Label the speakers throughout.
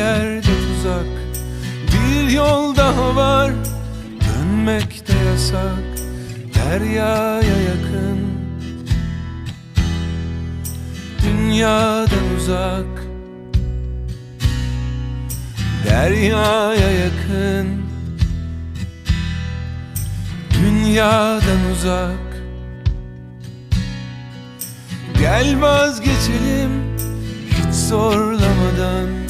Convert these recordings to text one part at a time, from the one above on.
Speaker 1: yerde tuzak. Bir yol daha var Dönmek de yasak. Deryaya yakın. Dünyadan uzak. Deryaya yakın. Dünyadan uzak. Gel vazgeçelim hiç zorlamadan.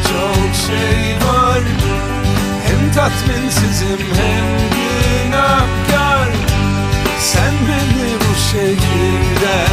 Speaker 1: birçok şey var. Hem tatminsizim hem günahkar. Sen beni bu kurtar